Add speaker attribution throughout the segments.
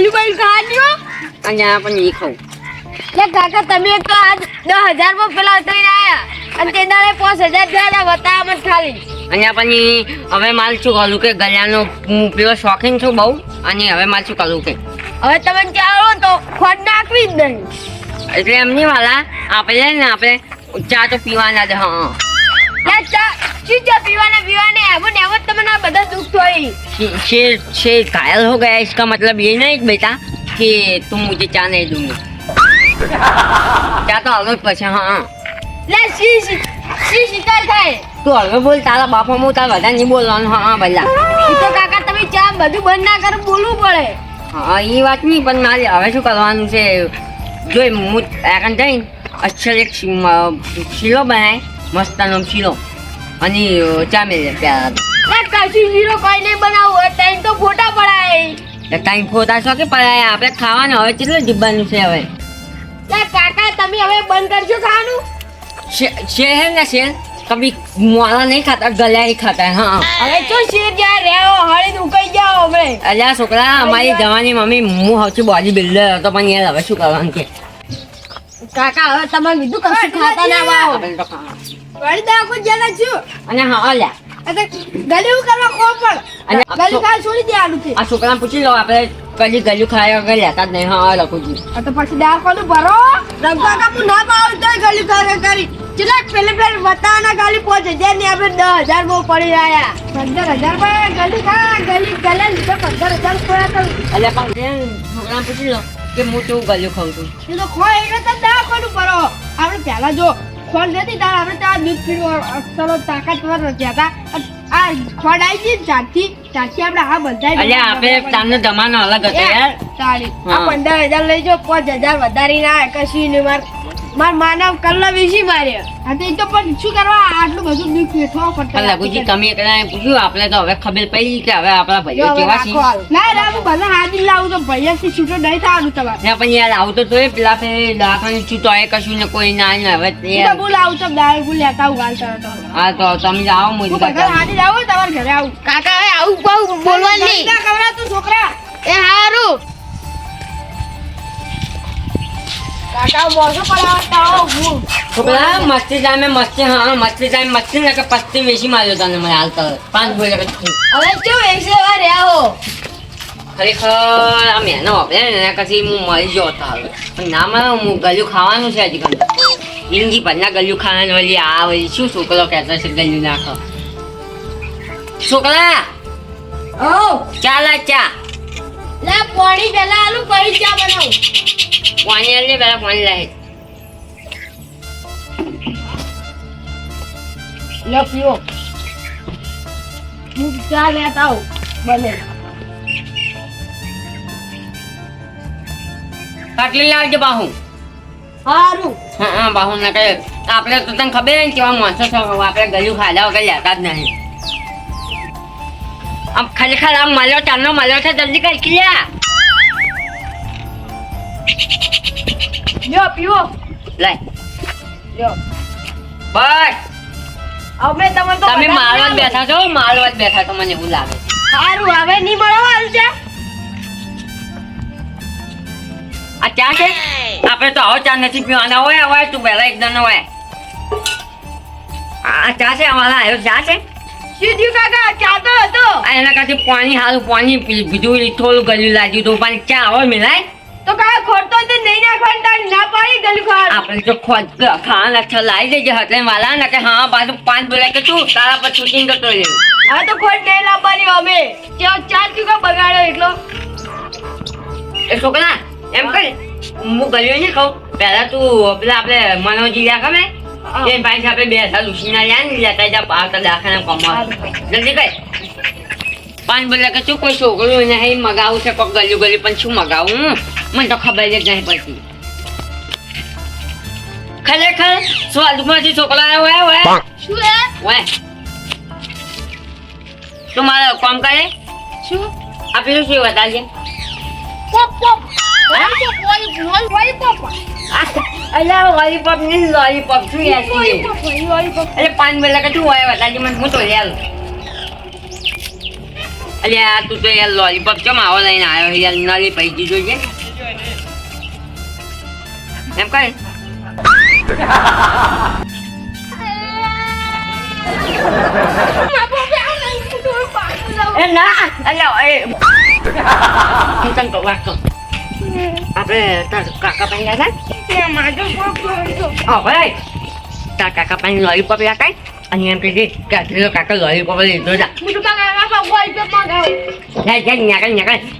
Speaker 1: ગલ્યું બલ્યું ખાવા
Speaker 2: અને આ પણ એ ખાઉં.
Speaker 1: લે કાકા તમે તો આજ દસ હજારમાં પેલા ઉતરી આવ્યા અને તે દાડે પાંચ હજાર થયા વતા મત ખાલી.
Speaker 2: અને પછી હવે મારે શું કરું કે ગળાનો હું પેલો શોખીન છું બહુ અને હવે મારે શું કરું કે?
Speaker 1: હવે તમે ચાલો તો ખોટ નાખવી જ નહીં.
Speaker 2: એટલે એમની વાલા આપણે ને આપણે ચા તો પીવાના જ હા. घायल हो गया इसका मतलब ये नहीं बेटा कि तुम मुझे चाय नहीं दूंगे क्या तो अलग પછી હા
Speaker 1: લે સી સી સી શિકાર થાય
Speaker 2: તું હવે બોલ તારા બાપા હું તારા બધા નહીં બોલવાનું હા હા ભલા
Speaker 1: ઈ તો કાકા તમે ચા બધું બંધ ના કરો બોલવું પડે
Speaker 2: હા એ વાત નહીં પણ મારે હવે શું કરવાનું છે જોઈ હું આગળ જઈને અક્ષર એક શી- મ- શીલો બનાય મસ્તાનો શીરો. અને
Speaker 1: ચામેલ કશું શીરો કોઈ નહીં બનાવવો ટાઈમ તો ફોટા પડાય.
Speaker 2: ટાઈમ ફોટા છો કે પડાય? આપણે ખાવાનું હવે કેટલું જીવવાનું છે હવે?
Speaker 1: કાકા તમે હવે બંધ કરજો ખાવાનું.
Speaker 2: શેર ને શેર કભી મોલા નહીં ખાતા ગલા ખાતા હા.
Speaker 1: હવે તો શેર જ્યાં રહ્યો હળી ઉકાઈ જાઓ હવે
Speaker 2: અલ્યા છોકરા અમારી જવાની મમ્મી હું હવથી બોડી બિલ્ડર હતો પણ યાર હવે શું કરવાનું કે?
Speaker 1: કાકા હવે તમે બીજું કશું ખાતા ના આવો
Speaker 2: આપણે તો ખાવાનું.
Speaker 1: વળી દાખો છું.
Speaker 2: અને હા અલ્યા.
Speaker 1: એટલે ગળ્યું કરવા કો પણ.
Speaker 2: અને
Speaker 1: ગળ્યું ખાવા છોડી દેવાનું છે.
Speaker 2: આ છોકરા પૂછી લો આપણે કદી ગલ્યું ખાયા વગર લેતા જ નહીં. હા લખું છું
Speaker 1: આ તો પછી દાખોનું ભરો. રંગા કાપુ ના પાવ તો ગળ્યું ખાવા કરી. ચલા પેલે પેલે વતાના ગાલી પહોંચે જે ને આપણે દસ હજાર બહુ પડી રહ્યા. પંદર હજાર પણ ગલી ખા ગલી ગલે લીધો પંદર હજાર પડ્યા તો.
Speaker 2: એટલે પણ પૂછી લો કે હું તું ગલ્યું ખાઉં છું.
Speaker 1: એ તો ખોય એટલે તો દાખોનું ભરો. આપણે પહેલા જો ખોળ નથી તાર આપણે ત્યાં પીવું ચલો તાકાતવર નથી હતા. આ ખોડ આવી ગઈ ને ત્યારથી ત્યારથી આપણે આ બધા
Speaker 2: અલ્યા આપણે તારનો જમાનો અલગ હતો યાર.
Speaker 1: તાળી આ
Speaker 2: હા.
Speaker 1: પંદર હજાર લઈ જાઓ પાંચ હજાર વધારી ના કશું નહીં માર. માર માનવ કલ્લા વિશી માર્યો? આ તો એ તો પણ શું કરવા આટલું બધું દુઃખ વેઠવા પડતા
Speaker 2: લઘુજી તમે એકલાને પૂછ્યું આપણે તો હવે ખબર પડી કે હવે આપણા ભાઈઓ કેવા છે.
Speaker 1: ના ના હું ભલે હાજર લાવું તો ભૈયાથી છૂટો નહીં થવાનું તમારે.
Speaker 2: ના પણ યાર આવતો તો એ પેલા ફે દવાખાને છું તોય કશું ને કોઈ ના ને હવે
Speaker 1: તે બોલ આવું તો દાળ બોલ લેતા આવું હાલ તો.
Speaker 2: હા તો તમે આવો
Speaker 1: હું કાકા હાજર આવું તમારા ઘરે આવું.
Speaker 3: કાકા હવે આવું બોલવા નહીં
Speaker 1: ના કવરા તું છોકરા.
Speaker 3: એ હારું.
Speaker 2: છોકરા મસ્તી જામે મસ્તી હા મસ્તી જામે મસ્તી ને પસ્તી વેચી માર્યો તને મને હાલ તો. પાંચ બોલે
Speaker 1: હવે કેવું એસે વાર રહ્યા હો?
Speaker 2: ખરેખર આ મહેનો વાપરે ને એના પછી હું મરી ગયો હતો હવે. પણ ના મારે હું ખાવાનું છે હજી કંઈ જિંદગી ભરના ખાવાનું વળી આ વળી શું છોકરો કહેતો છે ગલ્યું નાખો. છોકરા
Speaker 1: ઓ
Speaker 2: ચાલ ચા.
Speaker 1: લે પાણી પેલા આલુ પછી ચા બનાવું.
Speaker 2: પાણી આલે પેલા પાણી લાવે
Speaker 1: લો પીઓ. હું ચા લેતા આવું બને.
Speaker 2: કાટલી લાવજો બાહુ.
Speaker 1: સારું
Speaker 2: હા હા બાહુ ના કહે આપણે તો તને ખબર ને કેવા માણસો છો આપણે ખાધા વગર લેતા જ નહીં. આમ ખરેખર આમ મળ્યો ચાંદનો મળ્યો છે જલ્દી કઈ ક્યાં
Speaker 1: લ્યો. પીવો.
Speaker 2: લઈ.
Speaker 1: લ્યો.
Speaker 2: બસ.
Speaker 1: અમે તમે તો
Speaker 2: તમે જ બેઠા છો મારવા જ બેઠા છો મને એવું લાગે
Speaker 1: સારું હવે નહીં મળો હાલ છે.
Speaker 2: આ ચા છે? આપણે તો આવો ચા નથી પીવાના. હોય હોય તું પહેલા એકદમ નો હોય. આ ચા છે અમારા આવ્યો ચા છે?
Speaker 1: શું કાકા ચા તો હતો?
Speaker 2: એના કારણે પાણી હારું પાણી બીજું થોડું ગળ્યું લાગ્યું તો પણ ચા મિલાય
Speaker 1: તો કાકા ખોટતો તે નહીં નાખવાનું તાર ના પાડી ગયું ખાવાનું?
Speaker 2: આપણે તો ખોટ ખાવાના અક્ષર લાવી દેજે એટલે વાલા ને કે હા પાછું પાંચ બોલે કે તું તારા પર શૂટિંગ કરતો રહ્યો.
Speaker 1: હા તો ખોટ નહીં લાવવાની અમે. ચા ચા ચૂકા બગાડ્યો એટલો?
Speaker 2: એ છોકરા એમ કર હું ગળ્યો નહીં કહું પહેલાં તું પેલા આપણે મનોજી ગયા ખબર? એ પાસે આપણે બે હજાર ઉછીના લ્યા ને લેતા જા આવતા દાખાના કમવા જલ્દી કર પાંચ બોલે કે શું કોઈ છોકરું નહીં મગાવું છે કોક ગલ્યું ગલ્યું પણ શું મગાવું મને તો ખબર જ નહીં પડતી. ખરેખર સ્વાદમાંથી છોકરા હોય હોય?
Speaker 1: શું હે
Speaker 2: હોય. તું મારે કામ કરે.
Speaker 1: શું?
Speaker 2: આ પેલું શું બતાવજે?
Speaker 1: Pop pop. લોલીપોપ લોલીપોપ
Speaker 2: અલ્યા લોલીપોપ ને લોલીપોપ શું યાર છે?
Speaker 1: લોલીપોપ લોલીપોપ
Speaker 2: એટલે પાંચ બોલે કે તું હોય બતાવજે મને હું તો લે આલું. અલ્યા તું તો યાર લોલીપોપ ચમ આવો લઈને આવ્યો યાર નલી પૈકી જોઈએ એમ કહે એ ના અલ્યા એ હું તને કહું વાત કહું આપણે તાર કાકા પાસે ગયા હતા હવે તાર કાકા પાસે લોલીપોપ લાકાય અને એમ કીધી કે આટલો કાકા લોલીપોપ લીધો જા ન્યાકળ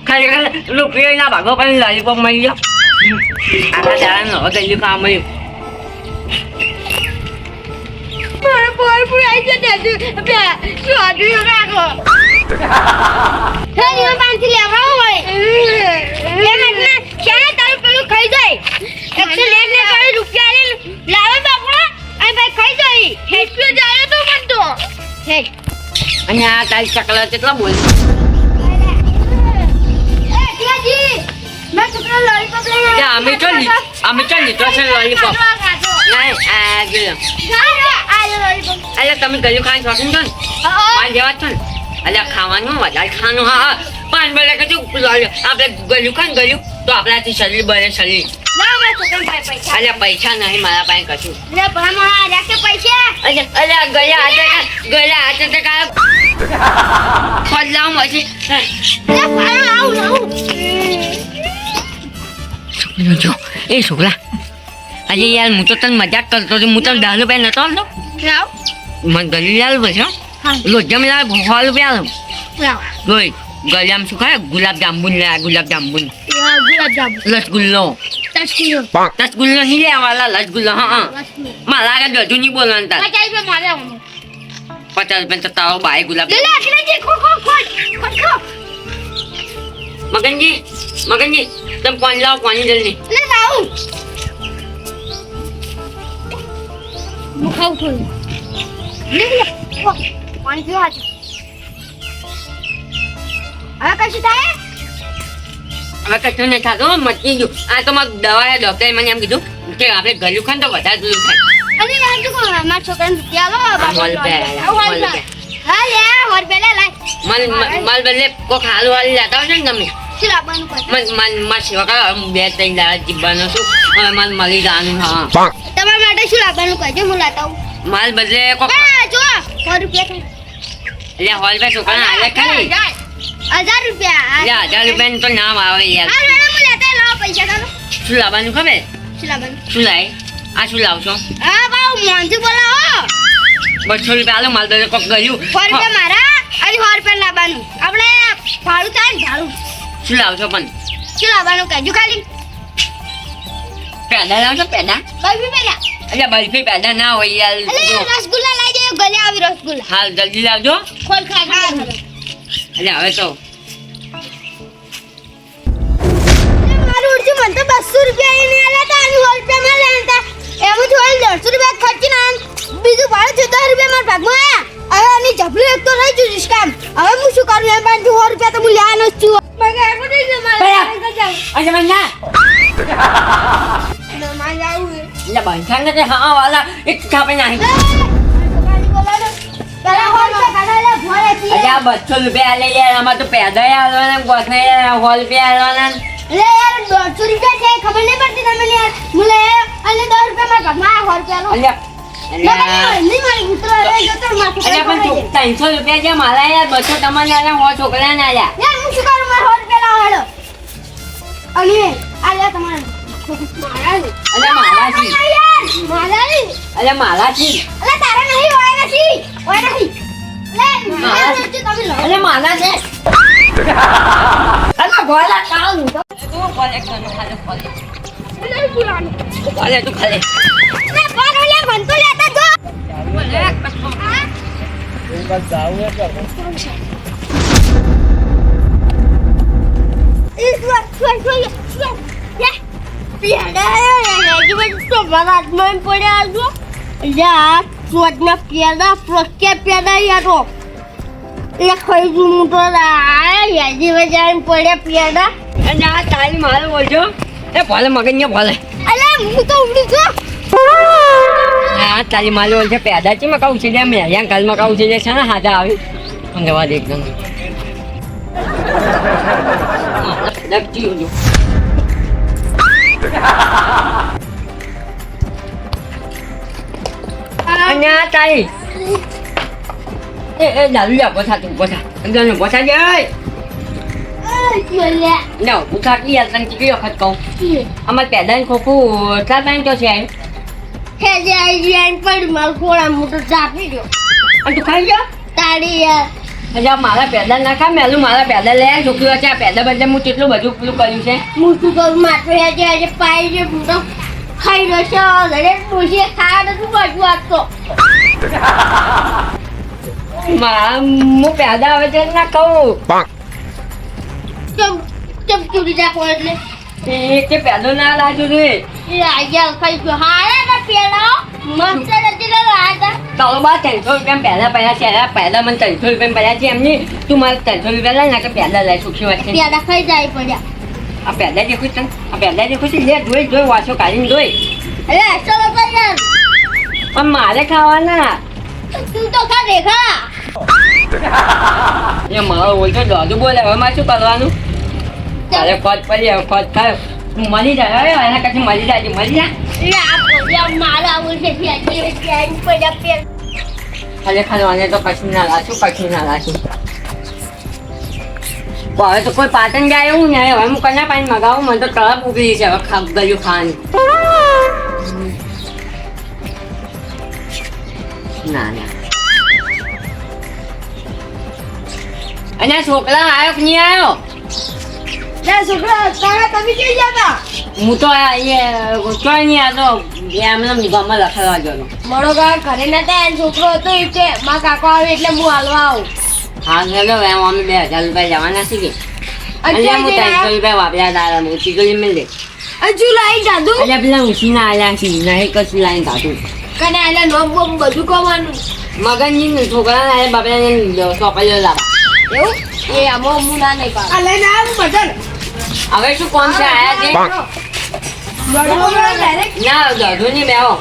Speaker 2: ખાલી ખાલી રૂપિયો ના ભાગો પણ લોલીપોપ મળી ગયો આખા દાડાનો હવે ગલ્યું ખાવા મળ્યું અને આ તારી ચકલા કેટલા બોલ અમે તો અમે તો લીધો છે લોલીપોપ ગયો અલ્યા તમે ગયું ખાવાનું શોખીન છો ને મારે જેવા છો ને અલ્યા ખાવાનું વધારે ખાવાનું હા હા પાંચ બોલે કે આપણે ગલ્યું ખાન ગયું તો આપણાથી શરીર બને શરીર અલ્યા પૈસા નહીં મારા પાસે કશું અલ્યા અલ્યા ગયા કા- ગયા હાથે તે કા ખોદલાવું પછી જો એ છોકરા અરે યાર હું તો તને મજાક કરતો હતો. હું તને દસ રૂપિયા નતો આવતો મને ગલી લાલ પછી લોજમ લાલ સો રૂપિયા આલો. લોહી ગળામાં શું ખાય? ગુલાબ જાંબુ લે ગુલાબ જાંબુ. રસગુલ્લો રસગુલ્લો નહીં લેવાલા રસગુલ્લો હા હા. મારા આગળ બધું નહીં બોલવાનું તાર. પચાસ રૂપિયા તો તારો બાય ગુલાબ. મગનજી મગનજી તમે પાણી લાવો પાણી જલ્દી.
Speaker 3: હવે કશું થાય?
Speaker 2: હવે કશું નહીં થતું મચી ગયું. આ તો મારું દવા ડોક્ટરે મને એમ કીધું કે આપણે ગળ્યું ખાન તો વધારે દૂર થાય.
Speaker 3: અરે યાર તું મારા છોકરાને રૂપિયા આલો
Speaker 2: મોલ
Speaker 3: આવો
Speaker 2: મોલ પે
Speaker 3: હા લે હોર પેલા લાય.
Speaker 2: મલ મલ બદલે કોક હાલુ હાલી લેતા આવજો ને તમે.
Speaker 3: શું લાવવાનું કોઈ
Speaker 2: મન મનમાં સેવા કરો. હું બે ત્રણ દાડા જીવવાનો છું. હવે મને મળી જવાનું હા.
Speaker 3: તમારા માટે શું લાવવાનું કહેજો હું લાવતા આવું.
Speaker 2: માલ બદલે કોક
Speaker 3: હા જો સો રૂપિયા
Speaker 2: એટલે હોલ પે છોકરા હાલે ખાલી.
Speaker 3: હજાર રૂપિયા
Speaker 2: એટલે હજાર રૂપિયાનું તો નામ આવે યાર.
Speaker 3: હા હું લેતા પૈસા
Speaker 2: શું લાવવાનું ખબર?
Speaker 3: શું લાવવાનું?
Speaker 2: શું લાય? આ શું લાવશો?
Speaker 3: હા બાઉ મોંથી બોલાવો.
Speaker 2: બસો રૂપિયા આલો માલ બદલે કોક ગયું.
Speaker 3: રૂપિયા મારા અને સો રૂપિયા લાવવાનું. આપણે ભાડું થાય ને ભાડું.
Speaker 2: શું લાવશો પણ?
Speaker 3: શું લાવવાનું કહેજો ખાલી.
Speaker 2: પેદા લાવશો પેદા
Speaker 3: બરફી પેલા
Speaker 2: એટલે બરફી પેદા ના હોય યાર.
Speaker 3: રસગુલ્લા લઈ જજો ગલે આવી રસગુલ્લા.
Speaker 2: હાલ જલ્દી લાવજો.
Speaker 3: ખોલ ખા
Speaker 2: અલ્યા હવે તો.
Speaker 3: મારું ઉડજી મને તો બસો રૂપિયા એને આલા હતા અને હોલ રૂપિયા માં લેતા. એમ થોડી દોઢસો રૂપિયા ખર્ચી ના બીજું ભાડે છે રૂપિયા મારા ભાગમાં આવ્યા હવે આની ચપલી એક તો રહી ગયું કામ. હવે હું શું કરું? એમ પાસે સો રૂપિયા તો હું લેવાનો જ છું.
Speaker 2: બસો રૂપિયા આલે યાર આમાં તો પેદા આલવાના ગોઠને હોલ રૂપિયા આલવાના
Speaker 3: લે યાર દોઢસો રૂપિયા છે ખબર નહીં પડતી તમે યાર. હું લે અને દસ રૂપિયા મારા ઘરમાં સો રૂપિયા
Speaker 2: અલ્યા
Speaker 3: નહીં મારી ઉતરો રે જતો માથું
Speaker 2: અલ્યા ત્રણસો રૂપિયા જે માલા યાર બસો તમને આલ્યા છોકરા ના આલ્યા
Speaker 3: યાર હું શું કરું? મારા લાવો અને આ તમારે. મારા નહીં.
Speaker 2: અલ્યા માલા છી
Speaker 3: યાર મારા નહીં.
Speaker 2: અલ્યા માલા છી
Speaker 3: અલે તારા નહીં હોય નથી હોય નથી. લે મારા
Speaker 2: મારા.
Speaker 3: નથી તમે લો.
Speaker 2: અલ્યા માલા છે ગોલા કાલ તું કોલે કોલે ખાલે કોલે
Speaker 3: નહીં બોલાવાનું
Speaker 2: કોલે તું ખાલે
Speaker 3: લે બોલો લે તો લેતા. લે. મારા પડ્યા જુ પેડા
Speaker 2: અને આ તારી માલ બોલજો એ ભલે મગન ભલે.
Speaker 3: અલે હું તો ઉડી છું
Speaker 2: આ તારી માલ છે પેદા છે મેં કહું છે મેં અહીંયા કાલમાં કહું છે છે ને હાથે આવી. અમદાવાદ એકદમ લપટી ગયો. તારી. એ એ લાલુ જા બોસા તું બોસા અંદર ને પોછા જે નો ઉઠા કી યાર તને કેટલી વખત કહું અમાર પેદાન ખોખું ચાર પાંચ તો છે આયું. અને તું ખાઈ ગયો એટલે આ મારા પેદા ના ખા મેલું મારા પેદા લે છોકરીઓ છે આ પેદા બદલે હું કેટલું બધું પેલું કર્યું છે
Speaker 1: ખાઈ રહ્યો છે દરેક ડોશીએ ખાવા નથી બાજુ આપતો
Speaker 2: મારા હું પેદા આવે છે ના કહું
Speaker 1: ચમ કેમ ચૂરી નાખો એટલે?
Speaker 2: એ કે પેલો ના લાગ્યો રે.
Speaker 1: એ આયા ખાઈ ગયો હારે ને પેલા. મસ્ત નથી લાગા
Speaker 2: તારો બા ત્રણસો રૂપિયા પહેલા પહેલા છે. પેદા મને ત્રણસો રૂપિયા પડ્યા છે એમની તું મારે ત્રણસો રૂપિયા લાય ના કે પહેલા લાય સુખી વાત છે.
Speaker 1: પહેલા ખાઈ જાય પડ્યા.
Speaker 2: આ પહેલા દેખું છું આ પહેલા દેખું છે લે જોઈ જોઈ વાસો કાઢીને જોઈ
Speaker 1: અરે આસો યાર
Speaker 2: પણ મારે ખાવાના.
Speaker 1: તું તો ખા દેખા.
Speaker 2: એ મારો હોય દાદુ બોલે હવે મારે શું કરવાનું? તારે ખોટ પડી હવે ખોટ ખાયો તું મળી જાય હવે એના પછી મળી જાય મળી જા. મને તો કશું ના લાશું કશું ના લાશું હવે તો કોઈ પાટણ જાય એવું નહીં હવે હું કના પાણી મગાવું મને તો તળપ ઉગી છે હવે ખા ગયું ખાવાની. ના ના. અને છોકરા આવ્યો કે નહીં આવ્યો? હું તો ચોય નહીં આવતો એમને ગામમાં લખાડવા ગયો
Speaker 1: મારો કા ઘરે નતા છોકરો હતો એ કે માં કાકો આવે એટલે હું હાલવા આવું.
Speaker 2: હા હેલો એમ અમે બે હજાર રૂપિયા જવાના છીએ એટલે હું ત્રણસો રૂપિયા વાપર્યા તારા હું ચીકલી મિલ. દે
Speaker 1: હજુ લાઈ જાદુ
Speaker 2: એટલે પેલા ઉછીના આલ્યા છે નહીં કશું લાઈન કાઢું
Speaker 1: કને આલે નોમ બોમ બધું કવાનું
Speaker 2: મગનજી ને છોકરાને આલે બાપડાને સોપાઈઓ લાવા
Speaker 1: એવું? એ આમો હું ના નહીં પાડું. લઈને બટન
Speaker 2: હવે શું કોણ છે આયા છે ના દોઢું નહીં
Speaker 1: આવું.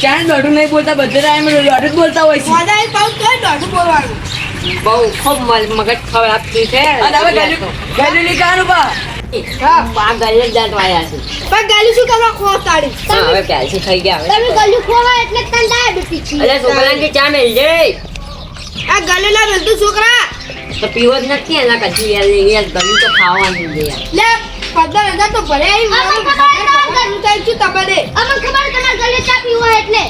Speaker 4: ક્યાં દોઢું નહીં બોલતા બધે દોઢું જ બોલતા હોય છે.
Speaker 1: દોઢું બોલવાનું.
Speaker 2: બહુ ખૂબ મગજ ખરાબ થયું છે.
Speaker 4: અને હવે બા
Speaker 2: આ ગલે જ દાંત વાયા છે.
Speaker 1: પણ ગાલી શું કરવા ખો તાડી
Speaker 2: હા, હવે કેલ્સી ખાઈ ગયા હવે.
Speaker 1: તમે ગલ્યું ખોવા એટલે તને ડાયાબિટીસ છે.
Speaker 2: એટલે છોકરાને ચા મેલ દે.
Speaker 1: આ ગલેલા મેલતું છોકરા
Speaker 2: તો પીવો જ નથી એના કશું યાર યાર ગમી તો ખાવાનું છે
Speaker 1: લે પંદર હજાર તો ભલે આવી હું કઈ છું તમારે અમને ખબર તમારે ગલે ચા પીવો એટલે.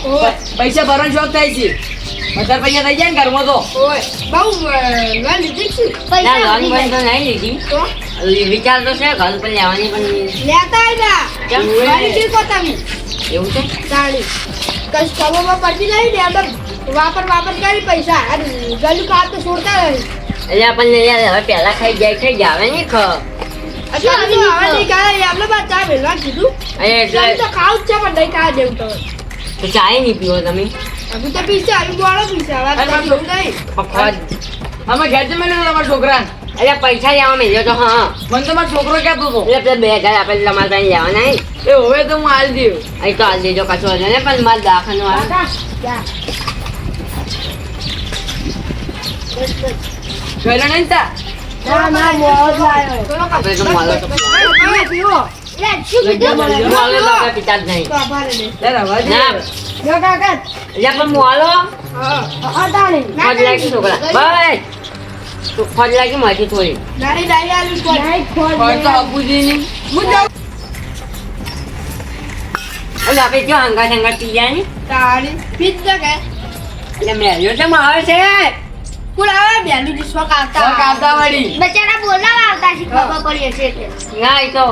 Speaker 4: પૈસા ભરવાનો શોખ થાય છે. વધારે પૈસા થઈ જાય ને ઘરમાં તો.
Speaker 1: ઓય બહુ લોન લીધી છું.
Speaker 2: ના લોન તો નહીં લીધી.
Speaker 1: તો?
Speaker 2: વિચાર તો છે ઘર પર લેવાની પણ
Speaker 1: લેતા આવ્યા
Speaker 2: કેમ?
Speaker 1: શીખો તમે.
Speaker 2: એવું છે?
Speaker 1: તાળી. કશ કમોમાં પડતી નહીં ને એમ વાપર વાપર કરી પૈસા. અને ગલું કામ તો છોડતા રહે.
Speaker 2: એટલે આપણને યાર હવે પેલા ખાઈ જાય ખાઈ જાવે નહીં ખ
Speaker 1: અત્યારે તો હવે નહીં ખાય આપણે બાદ ચા મેળવા કીધું.
Speaker 2: અરે
Speaker 1: તમે
Speaker 2: એટલે
Speaker 1: તો ખાવું છે પણ નહીં ખાવા દેવું તમે
Speaker 2: તો ચાય નહીં પીવો તમે?
Speaker 1: નહીં.
Speaker 4: અમે ઘેર જમે ને તમારા છોકરાને.
Speaker 2: એટલે પૈસા લેવા મેલ્યો તો હા.
Speaker 4: મને તો મારો છોકરો કહેતો હતો.
Speaker 2: એટલે પેલા બે હજાર આપણે તમારે ત્યાં લેવાના નહીં.
Speaker 4: એ હવે તો હું હાલ દઉં.
Speaker 2: અહીં તો હાલ દેજો કશું વાંધો નહીં પણ મારે દાખલો આવે.
Speaker 4: ગયેલો નહીં તા
Speaker 2: મારી આપણે જો હંગા સંગા પી જાય ને.
Speaker 1: તાળી. પીત કે.
Speaker 2: એટલે મેલ્યો તો છે.
Speaker 1: કુલ આવે બેલું કાતા
Speaker 4: કાતા વાળી?
Speaker 1: બચારા બોલાવા આવતા છે ખબર પડી હશે એટલે.
Speaker 2: ના એ તો.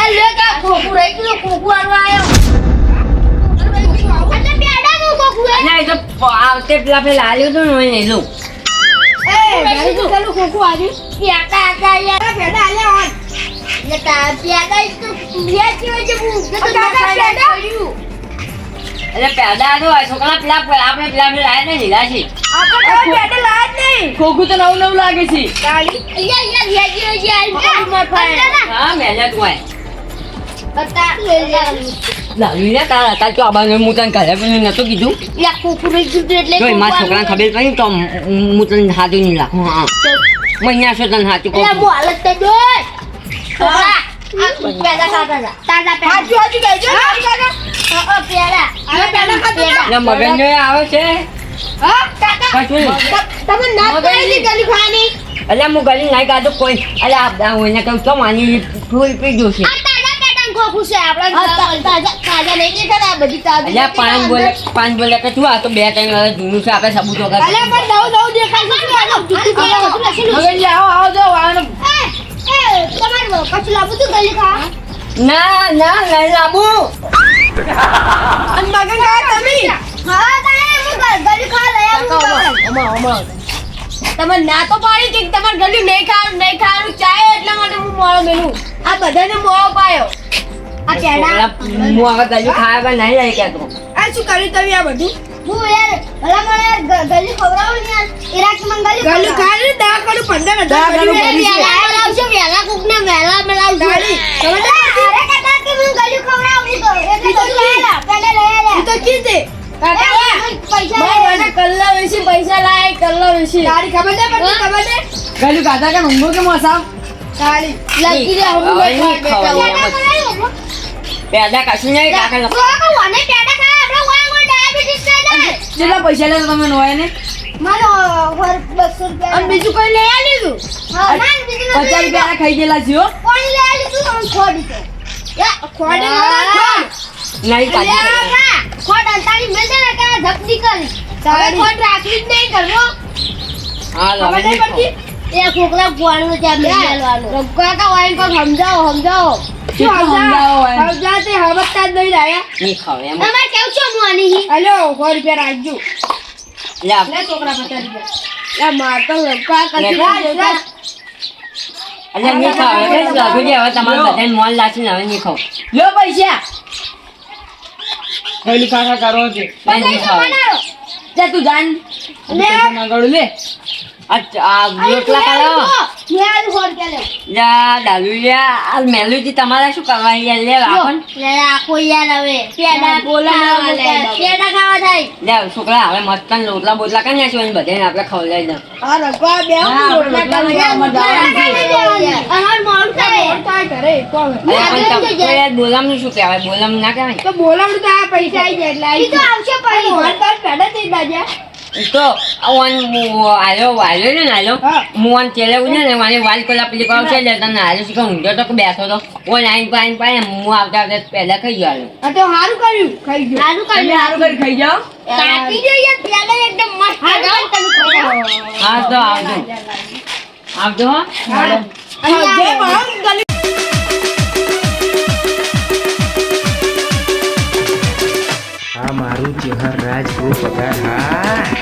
Speaker 1: આ લે કા ખોખું રહી ગયું ખોખું આલવા આવ્યો. એટલે બેડા નું ખોખું
Speaker 2: ના એ તો આવતે પેલા પેલા લાલ્યું હતું ને એને લું
Speaker 1: એ બેડું તો પેલું ખોખું આવ્યું બેટા આતા યાર. બેડા આલ્યા હોન એટલે બેડા તો બેટી હોય છે હું તો કાકા બેડા
Speaker 2: એટલે પેદા તો હોય છોકરા પેલા પેલા આપણે પેલા પેલા લાયા ને લીધા છે.
Speaker 1: આપણે તો લાયા જ નહીં.
Speaker 4: ખોખું તો નવું નવું લાગે છે.
Speaker 1: તાળી યાર યાર બેટી હોય છે આ મત
Speaker 2: હા મેલ્યો જ હોય.
Speaker 1: બતા
Speaker 2: લાવી ને તાર તાર તો આબાને હું તને ઘરે પેલું નતું કીધું
Speaker 3: યા કીધું. એટલે
Speaker 2: જો મારા છોકરાને ખબર પડી તો હું હું નહીં લાખું હા. મહિના છો તને હાથું કહું
Speaker 3: હું હાલત તે દોય છોકરા આ ખાતા હતા. તાજા પેદા
Speaker 1: હાચું હાચું કહેજો કાકા.
Speaker 2: મગન જો આવે છે.
Speaker 1: હું ગલી
Speaker 2: નાઈ કાઢો કોઈ હું એને કહું તો માની ફૂલ પી ગયું છે. બોલે કે શું આ તો બે ત્રણ વાર જૂનું છે આપણે સબૂત? ના ના લાબુ.
Speaker 1: અને મગન કાકા તમે? ના તો પાડી કે તમારે ગળ્યું નહીં ખાવાનું નહીં ખાવાનું ચાય એટલા માટે હું મોળો મેલું આ બધાને મોળો પાયો
Speaker 3: આ પેડા
Speaker 2: હું હવે ગયું ખાવા નહીં લઈ કહેતો
Speaker 1: આ શું કર્યું તમે આ બધું
Speaker 3: હું યાર ભલા મને યાર ગ- ગલી ખવડાવો ને યાર ઈરાકમાં ગલી
Speaker 1: ગળ્યું
Speaker 3: ખવડાવો.
Speaker 1: ખાવાનું દવા કરું પંદર હજાર ગળ્યું ખાવાનું.
Speaker 3: વહેલા બનાવશો, વહેલા કોકને વહેલા બનાવશો.
Speaker 1: ગાડી. તમે તો
Speaker 3: કાકા કે હું ગલી ખવડાવું તો એટલે
Speaker 1: તો
Speaker 3: બધું લઈ લે, પેડા લઈ લે.
Speaker 1: ઈ તો કીધે કાકા
Speaker 3: પૈસા
Speaker 1: મને કલ્લા વેચી પૈસા લાય કલ્લા ખબર છે ખબર છે
Speaker 4: ગાતા કે ઊંઘો કે મોસા
Speaker 1: ગાડી
Speaker 3: લકી રે, હું બેઠા
Speaker 2: ખવાય એમ જ.
Speaker 3: બેઠા.
Speaker 2: પેદા કશું નહીં કાકા
Speaker 3: તો કાકા પેડા ખાય, આપણે વાંગ વાંગ ડાયાબિટીસ થઈ જાય.
Speaker 4: કેટલા પૈસા લે તમે નોય ને
Speaker 3: મારો વર બસો રૂપિયા
Speaker 1: અને બીજું કોઈ લઈ આ લીધું
Speaker 3: હા, ના, બીજું.
Speaker 4: રૂપિયા ખાઈ ગયેલા છો
Speaker 3: લઈ. ખોડ.
Speaker 2: નહીં કાઢી.
Speaker 3: ખોટ અંતાડી મેલશે ને કે ધપ નીકળી. હવે. ખોટ રાખવી જ નહીં ઘરમાં.
Speaker 2: હા હવે
Speaker 1: નહીં પડતી?
Speaker 3: એ ખોખલા ભોળનું ત્યાં મેલવાનું.
Speaker 1: કાકા વાઈન સમજાવો સમજાવો. છોકરા પચાસ રૂપિયા લે માર તો લંકા
Speaker 2: લે.
Speaker 1: કશું રાજ, રાજ.
Speaker 2: એટલે નહીં ખાવે એટલે લાગુ છે હવે તમારે બધાને મોન લાગશે હવે નહીં ખાવ.
Speaker 4: લો પૈસા. ગયું કાકા કરો છે?
Speaker 2: નહીં ખાવે.
Speaker 4: જા તું જાન.
Speaker 1: લે.
Speaker 2: તમારે શું કરવા યાર? લે રાખો ને.
Speaker 3: લે, રાખો યાર હવે. પેડા
Speaker 1: બોલા
Speaker 3: ખાવા
Speaker 1: લે,
Speaker 3: થાય. પેડા ખાવા થાય.
Speaker 2: લે છોકરા હવે મસ્ત રોટલા બોટલા કરી નાખ્યો ને બધાને ખવડાવી દઉં
Speaker 1: આ રગવા બે
Speaker 4: હા, આપણે રોટલા લઈ આવો, અમારે જવાનું છે.
Speaker 3: અમારે મોડું થાય.
Speaker 1: મોટા ઘરે કોણ
Speaker 2: અરે પણ તમે યાર બોલામનું શું કહેવાય? બોલામનું ના કહેવાય?
Speaker 1: તો તો પૈસા આવી જાય
Speaker 3: તો
Speaker 2: ઓન આલ્યો આલ્યો ને
Speaker 1: હા.
Speaker 2: હું ઓન ચેલે ઉને ને મને વાલ કોલા પેલી કાવ છે એટલે તને આલ્યો શીખો ઊંધો તો બેઠો તો. ઓન આઈન પાઈન પાઈ હું આવતા આવતા પહેલા ખાઈ ગયો
Speaker 1: આ તો સારું કર્યું. ખાઈ ગયું.
Speaker 4: તમે
Speaker 3: કર્યું.
Speaker 4: સારું કરી ખાઈ જાઓ.
Speaker 3: કાપી દો યાર, પેડા એકદમ મસ્ત બનાવો, તમે ખાઓ.
Speaker 2: હા તો આવજો. આવજો હા.
Speaker 1: જે ગલી
Speaker 5: આ મારું ત્યોહાર રાજ ગ્રુપ પગાર હા.